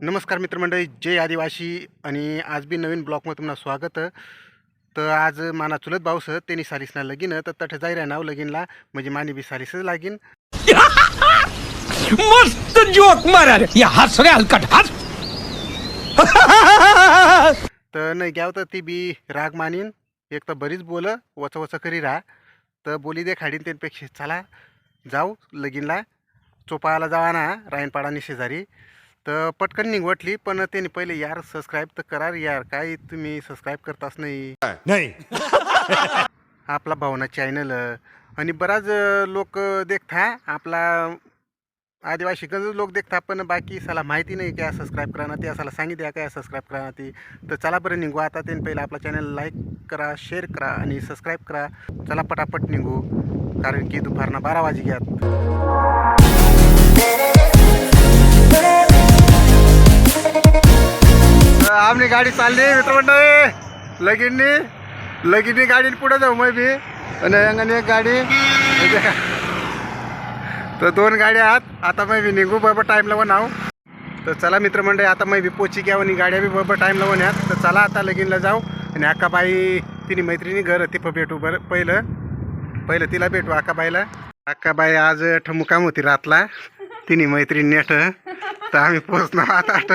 नमस्कार मित्रमंडळी जय आदिवासी आणि आज बी नवीन ब्लॉकमध्ये तुम्हाला स्वागत. तर आज माना चुलत भाऊस त्यांनी सालीसना लगीन तर तठ जाई नाव लगीनला म्हणजे मानी बी सालीसच लागीन. मस्त जोक मारा रे. या हस रे हलकट हस तर नाही घ्याव तर ती बी राग मानीन. एक तर बरीच बोल वच वच करी राहा. तर बोली दे खाडीन त्यांपेक्षा. चला जाऊ लगीनला. चोपाळाला जावा ना रायनपाडानी शेजारी. तर पटकन निघवटली पण त्यांनी पहिले यार सबस्क्राईब तर करा रे यार काय तुम्ही सबस्क्राईब करताच नाही? नाही. आपला भावना चॅनल आणि बराच लोक देखता आपला आदिवासी गंज लोक देखता पण बाकी साला माहिती नाही काय सबस्क्राईब करा ना ते असाला सांगितल्या काय सबस्क्राईब करा ना ती. तर चला बरं निघू. आता त्यांनी पहिलं आपला चॅनल लाईक करा शेअर करा आणि सबस्क्राईब करा. चला पटापट निघू कारण की दुपारना बारा वाजे घ्यात आमनी गाडी चालली मित्रमंडळी. लगीननी लगीनी गाडी पुढे जाऊ मग मी आणि अंगाने एक गाडी. तर दोन गाड्या आहात. आता मग बी निघू बरोबर टाईम लावून आहो तर चला मित्रमंडळी आता मग पोची घ्या आणि गाड्या बी बरोबर टाईम लावून यात तर चला आता लगीनला जाऊ. आणि अक्काबाई तिने मैत्रिणी घर तिथं भेटू बरं. पहिलं. पहिलं तिला भेटू अक्काबाईला अक्काबाई आज ठमुकाम होती रातला. तिने मैत्रीण नेट. तर आम्ही पोचणार आता आठ.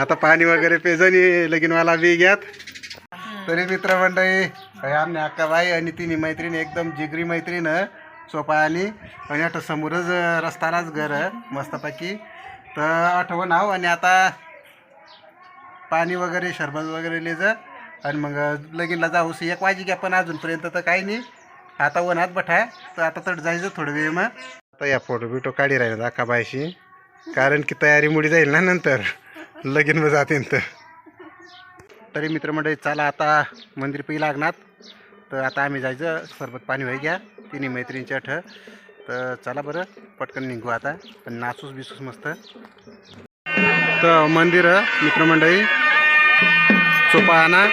आता पाणी वगैरे पेजनी लगीनवाला बी घ्यात. तरी मित्र मंडळी आमने अक्काबाई आणि तिन्ही मैत्रीण एकदम जिगरी मैत्रीण सोपा आली आणि आता समोरच रस्तालाच घर मस्तपैकी. तर आठवण आहो आणि आता पाणी वगैरे शरबत वगैरे लेज आणि मग लगीनला जाऊस एक वाजी घ्या पण अजूनपर्यंत तर काही नाही. आता वनात बठाय तर आता तर जायचं थोडं वेळ मग. आता या फोटो बिटो काढी राहिला अक्काबाईशी कारण की तयारी मुडी जाईल ना नंतर. लगीन मग जाते तर तरी मित्रमंडळी चला आता मंदिर पी लागणार. तर आता आम्ही जायचं सरबत पाणी व्हाय घ्या. तिन्ही मैत्रिणीच्या ठ. तर चला बरं पटकन निघू आता. पण नाचूस बिसूस मस्त. तर मंदिर मित्रमंडळी चोपाना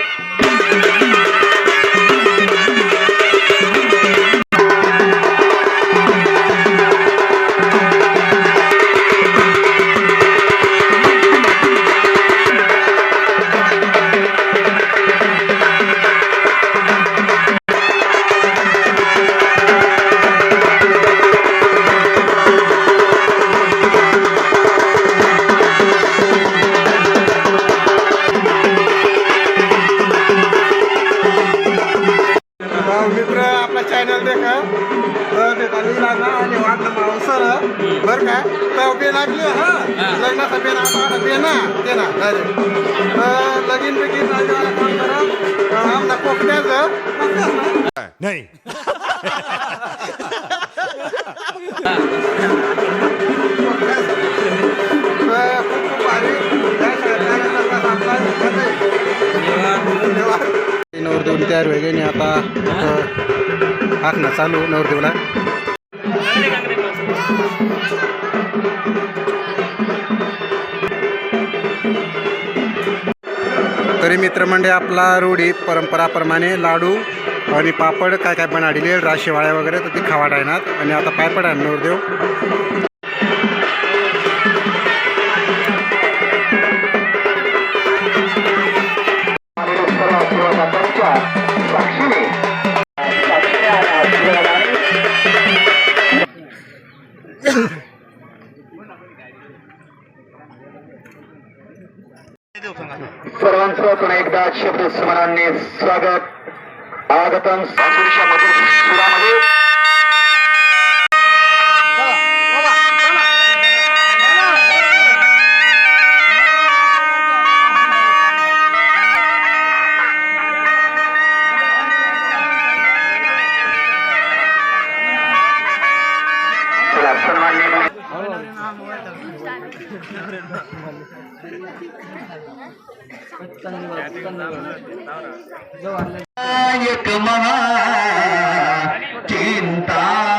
मित्र आपला चॅनल देखा आणि वाटलं बरं का? तर बे लागली हा. लग्नाचा बेन ते ना डायरेक्ट तर लगीन बिगीन राजवाला काम करा. आमचा कोकण्याचं नाही. तयार होई आणि आता हाकणं चालू नवरदेवला. तरी मित्रमंडळी आपला रूढी परंपराप्रमाणे लाडू आणि पापड काय काय बनाडिले राशीवाळ्या वगैरे तर ती खावा टायनात आणि आता पाय आहे नवरदेव. सर्वांचं पुन्हा एकदा शब्द स्मरणाने स्वागत. आगतम सासुरीच्या मधुर सुरामध्ये एक महा चिंता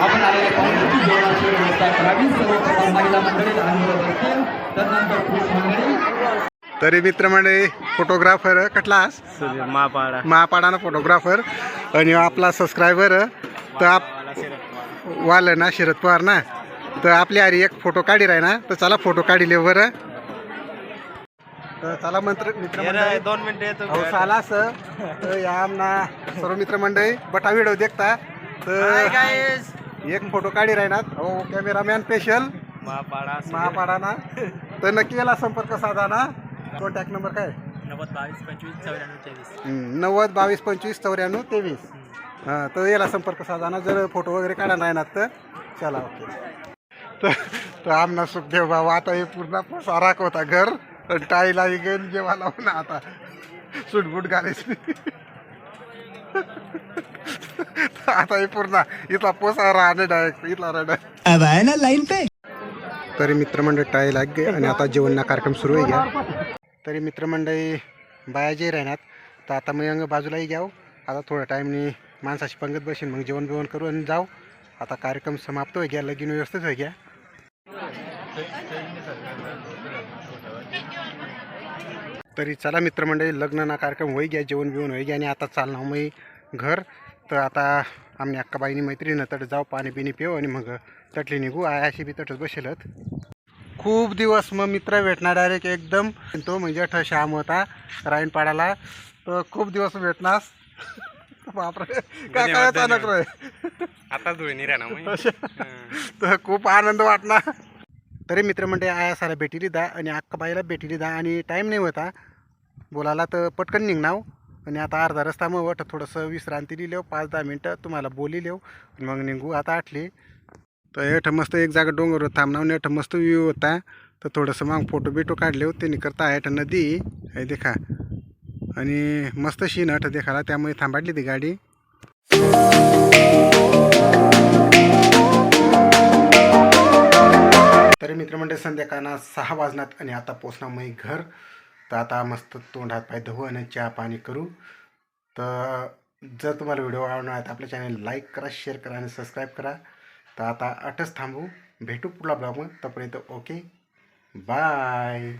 आपण आलेल्या पाहुण्यांची जेवणाची व्यवस्था करावी सर्वप्रथम महिला मंडळी लहान मुलं बसतील तदनंतर पुरुष मंडळी. तरी मित्रमंडळी फोटोग्राफर कटलास महापाडा. महापाडाना फोटोग्राफर आणि आपला सबस्क्रायबर तर आप वालं ना शरद पवार ना? तर आपली आरी एक फोटो काढी राही ना? तर चला फोटो काढिले बरं. तर चला मंत्र मित्रमंडळी. दोन मिनिटं साला सर तर या आमना सर्व मित्रमंडळी. बटा व्हिडिओ देखता. तर एक फोटो काढी राहणार हो कॅमेरामॅन स्पेशल महापाडा महापाडाना. तर नक्की याला संपर्क साधा ना. कॉन्टॅक्ट नंबर काय? नव्वद बावीस पंचवीस चौऱ्याण्णव तेवीस. नव्वद बावीस पंचवीस चौऱ्याण्णव तेवीस. हां तर याला संपर्क साधा जर फोटो वगैरे काढा राहणार तर. चला ओके. तर तर आमना सुखदेव बाबा आता हे पूर्ण साराक होता घर. आणि टाईला गेन जेव्हा लावून आता सुटबूट घालायची. आता हे पूर्ण इथला पोसा राहणे डायरेक्ट इथला अब आए ना लाइन पे. तरी मित्रमंडळ टाळी लाग गे आणि आता जेवणना कार्यक्रम सुरू आहे घ्या तरी मित्रमंडळी बाया जे राहणार. तर आता मग बाजूलाही घ्याव. आता थोड्या टाईमनी माणसाशी पंगत बसेन मग जेवण बिवण करू आणि जाऊ. आता कार्यक्रम समाप्त होई घ्या लगीन व्यवस्थित होई घ्या. तरी चला मित्रमंडळी लग्न ना कार्यक्रम होई घ्या जेवण बिवण होई घ्या आणि आता चालणार मग घर. तर आता आम्ही अक्काबाईनी मैत्रिणीनं तट जाऊ पाणी बिणी पिऊ आणि मग तटली निघू. आयाशी बी तटच बसेलत. खूप दिवस मग मित्र भेटणार डायरेक्ट एकदम. तो म्हणजे अठ श्याम होता रायनपाड्याला तर खूप दिवस भेटणार. बापरे. काय काय अचानक रे? आता धुळणी तर खूप आनंद वाटणार. तरी मित्रमंडळी आया सारा भेटी दा आणि अक्काबाईला भेटी दा. आणि टाईम नाही होता. बोलायला तर पटकन निघणार. आणि आता अर्धा रस्ता मग वाटत थोडंसं विश्रांती लिहिलो पाच दहा मिनटं तुम्हाला बोली लिव मग निघू आता आठली. तर एठं मस्त एक जागा डोंगर थांबणार आणि एठं मस्त व्ह्यू होता. तर थोडंसं मग फोटो बिटो काढले होते करता हेठ नदी. हे देखा. आणि मस्त शीन हट देखाला त्यामुळे थांबाडली ती गाडी. तरी मित्रमंडळ संध्याकाळना सहा वाजनात आणि आता पोचणार मग घर. तर आता मस्त तोंड हात पाय धुवू आणि चहा पाणी करू. तर जर तुम्हाला व्हिडिओ आवडणार आहे तर आपल्या चॅनल लाईक करा शेअर करा आणि सबस्क्राईब करा. तर आता आठच थांबू. भेटू पुढला ब्लॉगमध्ये तोपर्यंत ओके बाय